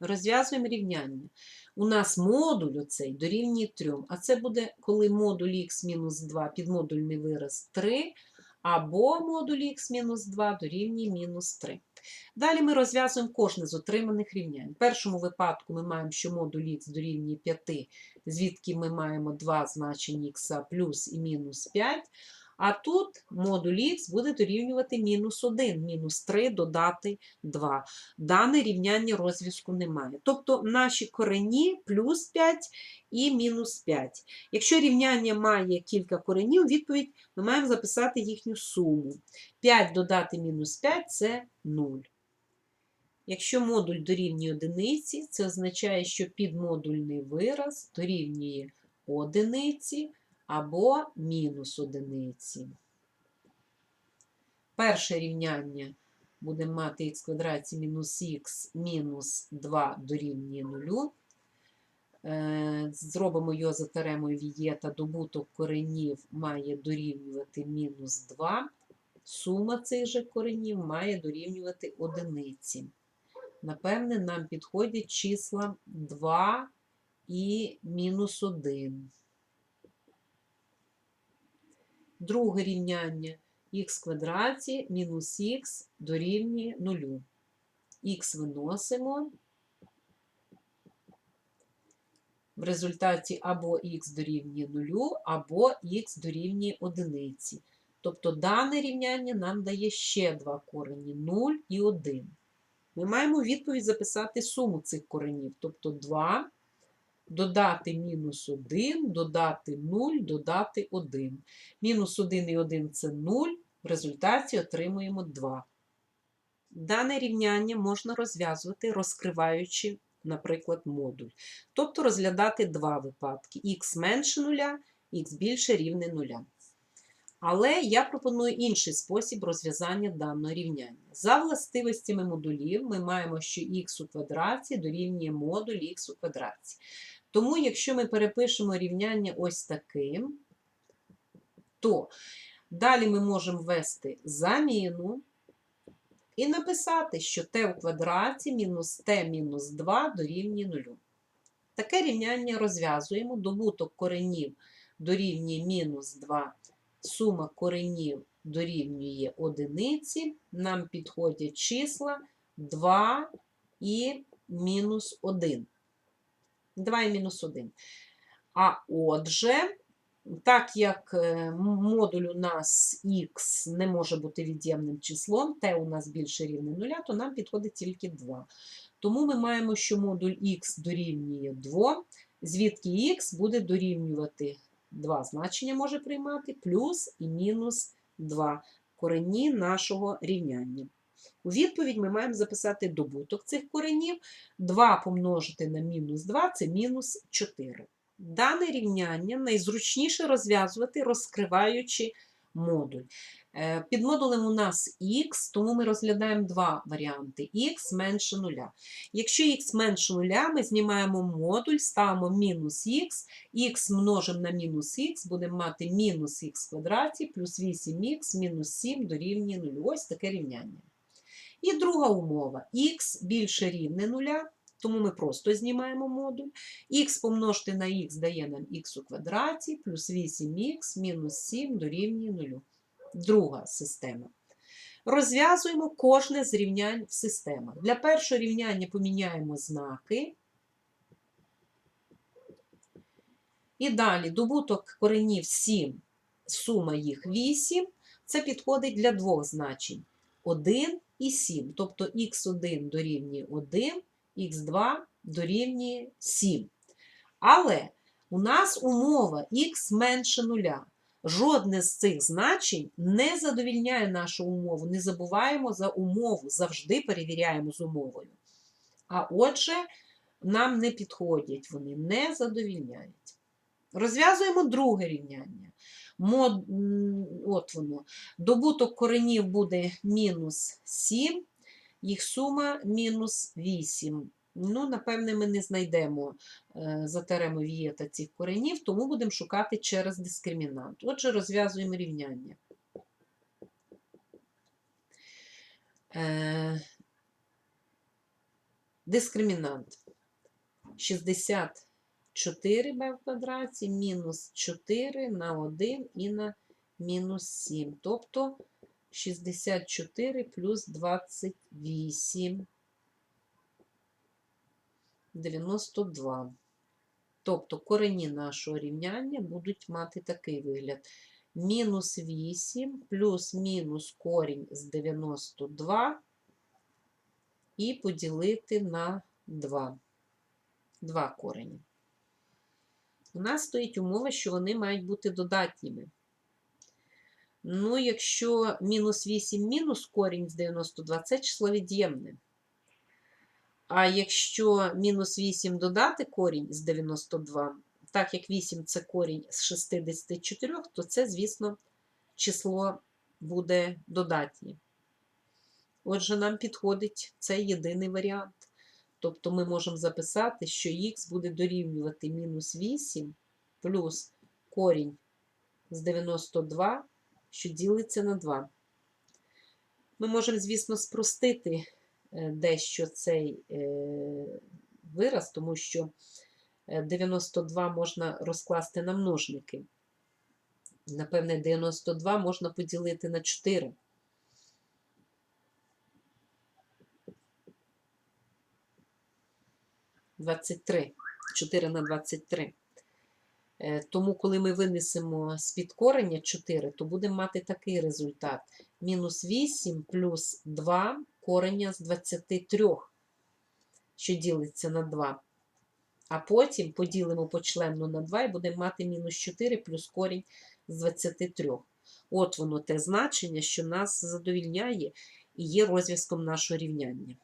Розв'язуємо рівняння. У нас модуль оцей дорівнює 3, а це буде, коли модуль х-2 підмодульний вираз 3, або модуль х-2 дорівнює мінус 3. Далі ми розв'язуємо кожне з отриманих рівнянь. В першому випадку ми маємо, що модуль х дорівнює 5, звідки ми маємо два значення х плюс і мінус 5. А тут модуль х буде дорівнювати мінус 1, мінус 3 додати 2. Дане рівняння розв'язку немає. Тобто наші корені плюс 5 і мінус 5. Якщо рівняння має кілька коренів, відповідь ми маємо записати їхню суму. 5 додати мінус 5 це 0. Якщо модуль дорівнює одиниці, це означає, що підмодульний вираз дорівнює одиниці або мінус одиниці. Перше рівняння будемо мати х квадраті мінус х мінус 2 дорівнює 0. Е, Зробимо його за теоремою Вієта. Добуток коренів має дорівнювати мінус 2. Сума цих же коренів має дорівнювати одиниці. Напевне, нам підходять числа 2 і мінус 1. Друге рівняння х квадраті мінус х дорівнює 0. Х виносимо. В результаті або х дорівнює 0, або х дорівнює 1. Тобто дане рівняння нам дає ще два корені 0 і 1. Ми маємо відповідь записати суму цих коренів, тобто 2 додати мінус 1, додати 0, додати 1. Мінус 1 і 1 це 0, в результаті отримуємо 2. Дане рівняння можна розв'язувати, розкриваючи, наприклад, модуль. Тобто розглядати два випадки: х менше 0, х більше рівне 0. Але я пропоную інший спосіб розв'язання даного рівняння. За властивостями модулів ми маємо, що х у квадраті дорівнює модуль х у квадраті. Тому, якщо ми перепишемо рівняння ось таким, то далі ми можемо ввести заміну і написати, що t у квадраті мінус t мінус 2 дорівнює 0. Таке рівняння розв'язуємо. Добуток коренів дорівнює мінус 2, сума коренів дорівнює одиниці. Нам підходять числа 2 і мінус 1. 2 і мінус 1. А отже, так як е, модуль у нас х не може бути від'ємним числом, t у нас більше рівне 0, то нам підходить тільки 2. Тому ми маємо, що модуль х дорівнює 2, звідки х буде дорівнювати 2 значення може приймати, плюс і мінус 2 корені нашого рівняння. У відповідь ми маємо записати добуток цих коренів. 2 помножити на мінус 2 це мінус 4. Дане рівняння найзручніше розв'язувати, розкриваючи модуль. Е, Під модулем у нас х, тому ми розглядаємо два варіанти: х менше 0. Якщо х менше 0, ми знімаємо модуль, ставимо мінус х, х множимо на мінус х, будемо мати мінус х квадраті плюс 8х мінус 7 дорівнює 0. Ось таке рівняння. І друга умова х більше рівне 0, тому ми просто знімаємо модуль. х помножити на х дає нам х у квадраті, плюс 8х мінус 7 дорівнює 0. Друга система. Розв'язуємо кожне з рівнянь в системах. Для першого рівняння поміняємо знаки. І далі добуток коренів 7, сума їх 8. Це підходить для двох значень. 1 і 7. Тобто х1 дорівнює 1, х2 дорівнює 7. Але у нас умова х менше 0. Жодне з цих значень не задовільняє нашу умову. Не забуваємо за умову, завжди перевіряємо з умовою. А отже, нам не підходять, вони не задовільняють. Розв'язуємо друге рівняння. Мод... От воно. Добуток коренів буде мінус 7, їх сума мінус 8. Ну, Напевне, ми не знайдемо е, за теремою вієта цих коренів, тому будемо шукати через дискримінант. Отже, розв'язуємо рівняння. Е, дискримінант 60 4b в квадраті мінус 4 на 1 і на мінус 7. Тобто 64 плюс 28. 92. Тобто корені нашого рівняння будуть мати такий вигляд. Мінус 8 плюс мінус корінь з 92 і поділити на 2. 2 корені. У нас стоїть умова, що вони мають бути додатніми. Ну, якщо мінус 8 мінус корінь з 92, це число від'ємне. А якщо мінус 8 додати корінь з 92, так як 8 це корінь з 64, то це, звісно, число буде додатнє. Отже, нам підходить цей єдиний варіант. Тобто ми можемо записати, що х буде дорівнювати мінус 8 плюс корінь з 92, що ділиться на 2. Ми можемо, звісно, спростити е, дещо цей е, вираз, тому що е, 92 можна розкласти на множники. Напевне, 92 можна поділити на 4. Двадцять три. 4 на 23. Е, Тому, коли ми винесемо з-під корення 4, то будемо мати такий результат. Мінус 8 плюс 2 корення з 23, що ділиться на 2. А потім поділимо почленно на 2 і будемо мати мінус 4 плюс корінь з 23. От воно те значення, що нас задовільняє і є розв'язком нашого рівняння.